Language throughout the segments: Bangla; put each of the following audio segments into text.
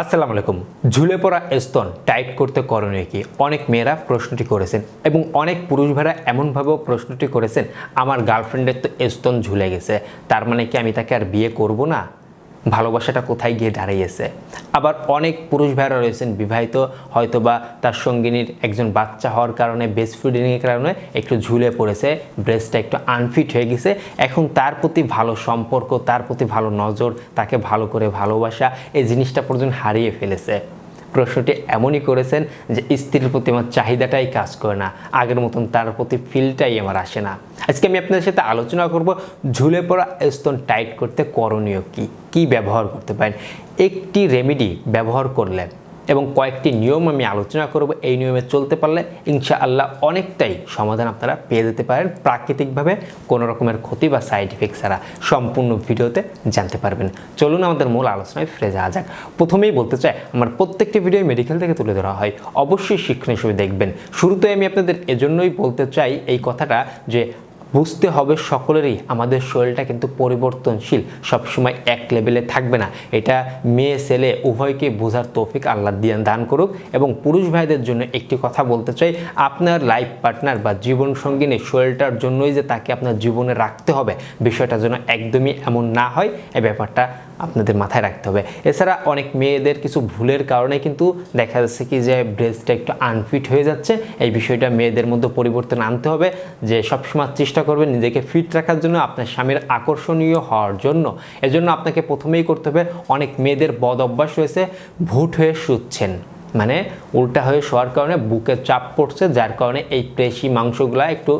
আসসালামু আলাইকুম। ঝুলে পড়া স্তন টাইট করতে করণীয় কি? অনেক মেয়েরা প্রশ্নটি করেছেন এবং অনেক পুরুষ ভাইরা এমনভাবেও প্রশ্নটি করেছেন, আমার গার্লফ্রেন্ডের তো স্তন ঝুলে গেছে, তার মানে কি আমি তাকে আর বিয়ে করব না? ভালোবাসাটা কোথায় গিয়ে দাঁড়িয়েছে? আবার অনেক পুরুষ ভাইরা রয়েছেন বিবাহিত হয়তো বা তার সঙ্গিনীর একজন বাচ্চা হওয়ার কারণে ব্রেস্ট ফিডিংয়ের কারণে একটু ঝুলে পড়েছে ব্রেস্টটা একটু আনফিট হয়ে গেছে। এখন তার প্রতি ভালো সম্পর্ক, তার প্রতি ভালো নজর, তাকে ভালো করে ভালোবাসা, এই জিনিসটা পর্যন্ত হারিয়ে ফেলেছে। প্রশ্নটি এমনই করেছেন যে স্ত্রীর প্রতি আমার চাহিদাটাই কাজ করে না, আগের মতন তার প্রতি ফিলটাই আমার আসে না। আজকে আমি আপনাদের সাথে আলোচনা করব ঝুলে পড়া স্তন টাইট করতে করণীয় কি কি ব্যবহার করতে পারেন, একটি রেমেডি ব্যবহার করলে এবং কয়েকটি নিয়ম আমি আলোচনা করব। এই নিয়মে চলতে পারলে ইনশাআল্লাহ অনেকটাই সমাধান আপনারা পেয়ে যেতে পারেন। প্রাকৃতিকভাবে কোনো রকমের ক্ষতি বা সাইড ইফেক্ট ছাড়া সম্পূর্ণ ভিডিওতে জানতে পারবেন। চলুন আমাদের মূল আলোচনায় ফিরে যাওয়া যাক। প্রথমেই বলতে চাই, আমার প্রত্যেকটি ভিডিও মেডিকেল থেকে তুলে ধরা হয়। অবশ্যই শিক্ষণীয় হিসেবে দেখবেন। শুরুতে আমি আপনাদের এজন্যই বলতে চাই এই কথাটা যে বুঝতে হবে সকলেরই আমাদের শরীরটা কিন্তু পরিবর্তনশীল, সবসময় এক লেভেলে থাকবে না। এটা মেয়ে, ছেলে উভয়কে বোঝার তৌফিক আল্লাহ দিয়ে দান করুক এবং পুরুষ ভাইদের জন্য একটি কথা বলতে চাই, আপনার লাইফ পার্টনার বা জীবন সঙ্গিনী শরীরটার জন্যই যে তাকে আপনার জীবনে রাখতে হবে, বিষয়টা যেন একদমই এমন না হয়, এ ব্যাপারটা আপনাদের মাথায় রাখতে হবে। এছাড়া অনেক মেয়েদের কিছু ভুলের কারণে কিন্তু দেখা যাচ্ছে কি যে ব্রেস্টটা একটু আনফিট হয়ে যাচ্ছে। এই বিষয়টা মেয়েদের মধ্যে পরিবর্তন আনতে হবে যে সবসময় চেষ্টা করবেন নিজেকে ফিট রাখার জন্য, আপনার স্বামীর আকর্ষণীয় হওয়ার জন্য। এজন্য আপনাকে প্রথমেই করতে হবে, অনেক মেয়েদের বদ অভ্যাস রয়েছে, ভুট হয়ে শুচ্ছেন। মানে উল্টা হয়ে শোয়ার কারণে বুকে চাপ পড়ছে, যার কারণে এই পেশি মাংসগুলা একটু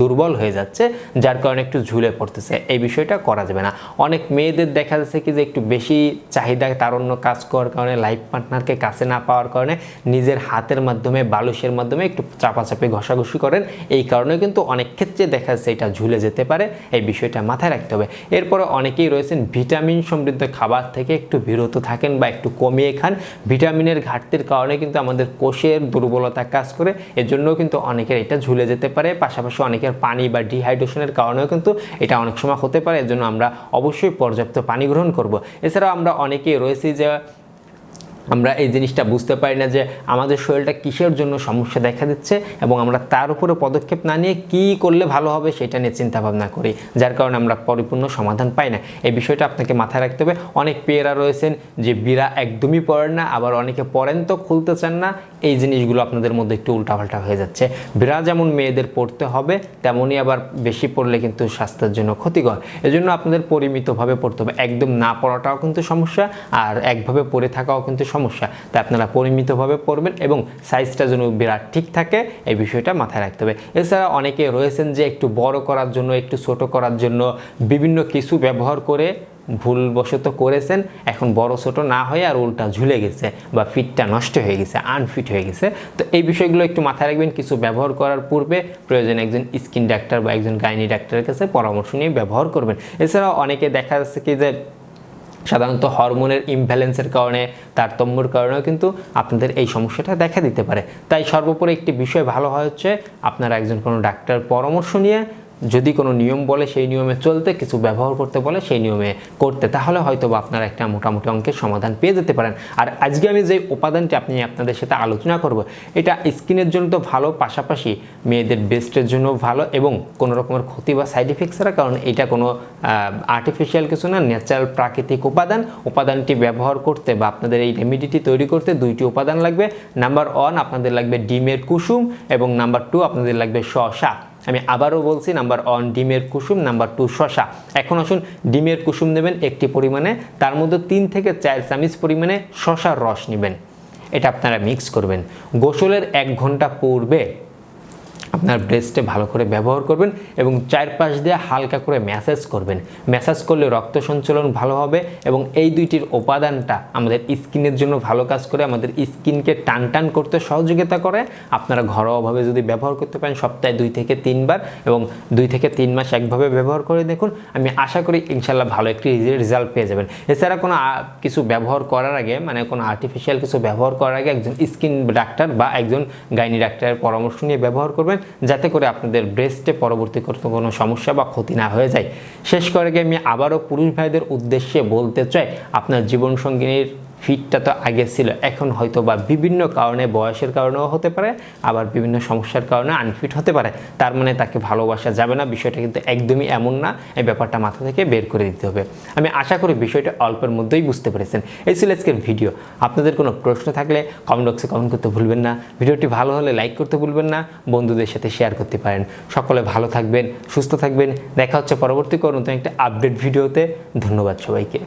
দুর্বল হয়ে যাচ্ছে, যার কারণে একটু ঝুলে পড়তেছে। এই বিষয়টা করা যাবে না। অনেক মেয়েদের দেখা যাচ্ছে কি যে একটু বেশি চাহিদা, তারণ্য কাজ করার কারণে, লাইফ পার্টনারকে কাছে না পাওয়ার কারণে নিজের হাতের মাধ্যমে বালুশের মাধ্যমে একটু চাপাচাপি, ঘষাঘষি করেন। এই কারণে কিন্তু অনেক ক্ষেত্রে দেখা যাচ্ছে এটা ঝুলে যেতে পারে। এই বিষয়টা মাথায় রাখতে হবে। এরপরে অনেকেই রয়েছেন ভিটামিন সমৃদ্ধ খাবার থেকে একটু বিরত থাকেন বা একটু কমিয়ে খান। ভিটামিনের ঘাটতির কারণে কিন্তু আমাদের কোষের দুর্বলতা কাজ করে এর জন্য কিন্তু অনেকের এটা ঝুলে যেতে পারে। পাশাপাশি অনেকের পানি বা ডিহাইড্রেশনের কারণেও কিন্তু এটা অনেক সময় হতে পারে, এর জন্য আমরা অবশ্যই পর্যাপ্ত পানি গ্রহণ করব। এছাড়াও আমরা অনেকেই রয়েছি যে আমরা এই জিনিসটা বুঝতে পারি না যে আমাদের শরীরটা কিসের জন্য সমস্যা দেখা দিচ্ছে এবং আমরা তার উপরে পদক্ষেপ না নিয়ে কী করলে ভালো হবে সেটা নিয়ে চিন্তা ভাবনা করি, যার কারণে আমরা পরিপূর্ণ সমাধান পাই না। এই বিষয়টা আপনাকে মাথায় রাখতে হবে। অনেক পেয়েরা রয়েছেন যে বিড়া একদমই পড়েন না, আবার অনেকে পড়েন তো, খুলতে চান না। এই জিনিসগুলো আপনাদের মধ্যে একটু উল্টাপাল্টা হয়ে যাচ্ছে। বিড়া যেমন মেয়েদের পড়তে হবে, তেমনই আবার বেশি পড়লে কিন্তু স্বাস্থ্যের জন্য ক্ষতিকর। এজন্য আপনাদের পরিমিতভাবে পড়তে হবে। একদম না পড়াটাও কিন্তু সমস্যা, আর একভাবে পড়ে থাকাও কিন্তু সমস্যা। তাই আপনারা পরিমিতভাবে পড়বেন এবং সাইজটা যেন বিরাট ঠিক থাকে, এই বিষয়টা মাথায় রাখতে হবে। এছাড়া অনেকে রয়েছেন যে একটু বড় করার জন্য, একটু ছোট করার জন্য বিভিন্ন কিছু ব্যবহার করে ভুলবশত করেছেন। এখন বড় ছোট না হয়ে আর উল্টা ঝুলে গেছে বা ফিটটা নষ্ট হয়ে গেছে, আনফিট হয়ে গেছে। তো এই বিষয়গুলো একটু মাথায় রাখবেন। কিছু ব্যবহার করার পূর্বে প্রয়োজন একজন স্কিন ডাক্তার বা একজন গাইনি ডাক্তারের কাছে পরামর্শ নিয়ে ব্যবহার করবেন। এছাড়াও অনেকে দেখা যাচ্ছে কি যে সাধারণত হরমোনের ইমব্যালেন্সের কারণে, তারতম্যর কারণেও কিন্তু আপনাদের এই সমস্যাটা দেখা দিতে পারে। তাই সর্বোপরি একটি বিষয় ভালো হয় হচ্ছে, আপনারা একজন কোনো ডাক্তার পরামর্শ নিয়ে যদি কোনো নিয়ম বলে সেই নিয়মে চলতে, কিছু ব্যবহার করতে বলে সেই নিয়মে করতে, তাহলে হয়তো বা আপনারা একটা মোটামুটি অঙ্কের সমাধান পেয়ে যেতে পারেন। আর আজকে আমি যে উপাদানটি আপনি আপনাদের সাথে আলোচনা করব, এটা স্কিনের জন্য তো ভালো, পাশাপাশি মেয়েদের বেস্টের জন্য ভালো এবং কোনো রকমের ক্ষতি বা সাইড ইফেক্টস ছাড়া, কারণ এটা কোনো আর্টিফিশিয়াল কিছু না ন্যাচারাল প্রাকৃতিক উপাদান। উপাদানটি ব্যবহার করতে বা আপনাদের এই রেমিডিটি তৈরি করতে দুইটি উপাদান লাগবে। নাম্বার ওয়ান আপনাদের লাগবে ডিমের কুসুম এবং নাম্বার টু আপনাদের লাগবে শসা। আমি আবারও বলছি, নাম্বার ওয়ান ডিমের কুসুম, নাম্বার টু শশা। এখন আসুন, ডিমের কুসুম নেবেন একটি পরিমাণে, তার মধ্যে তিন থেকে চার চামিচ পরিমাণে শশার রস নেবেন। এটা আপনারা মিক্স করবেন। গোসলের এক ঘণ্টা পূর্বে আপনার ব্রেস্টে ভালো করে ব্যবহার করবেন এবং চারপাশ দিয়ে হালকা করে ম্যাসাজ করবেন। ম্যাসাজ করলে রক্ত সঞ্চালন ভালো হবে এবং এই দুইটির উপাদানটা আমাদের স্কিনের জন্য ভালো কাজ করে, আমাদের স্কিনকে টান টান করতে সহযোগিতা করে। আপনারা ঘরোয়াভাবে যদি ব্যবহার করতে পারেন, সপ্তাহে দুই থেকে তিনবার এবং দুই থেকে তিন মাস একভাবে ব্যবহার করে দেখুন, আমি আশা করি ইনশাল্লাহ ভালো একটি রেজাল্ট পেয়ে যাবেন। এছাড়া কোনো কিছু ব্যবহার করার আগে মানে কোনো আর্টিফিশিয়াল কিছু ব্যবহার করার আগে একজন স্কিন ডাক্তার বা একজন গাইনি ডাক্তারের পরামর্শ নিয়ে ব্যবহার করবেন। যাতে করে আপনাদের ব্রেস্টে পরবর্তী করতে কোনো সমস্যা বা ক্ষতি না হয়ে যায়। শেষ করে আমি আবারও পুরুষ ভাইদের উদ্দেশ্যে বলতে চাই, আপনার জীবনসঙ্গিনীর ফিটটা তো আগে ছিল, এখন হয়তো বা বিভিন্ন কারণে, বয়সের কারণেও হতে পারে, আবার বিভিন্ন সমস্যার কারণে আনফিট হতে পারে। তার মানে তাকে ভালোবাসা যাবে না, বিষয়টা কিন্তু একদমই এমন না, এই ব্যাপারটা মাথা থেকে বের করে দিতে হবে। আমি আশা করি বিষয়টা অল্পের মধ্যেই বুঝতে পেরেছেন। এই ছিল আজকের ভিডিও আপনাদের কোনো প্রশ্ন থাকলে কমেন্ট বক্সে কমেন্ট করতে ভুলবেন না। ভিডিওটি ভালো হলে লাইক করতে ভুলবেন না, বন্ধুদের সাথে শেয়ার করতে পারেন। সকলে ভালো থাকবেন, সুস্থ থাকবেন। দেখা হচ্ছে পরবর্তী কোনো নতুন একটা আপডেট ভিডিওতে ধন্যবাদ সবাইকে।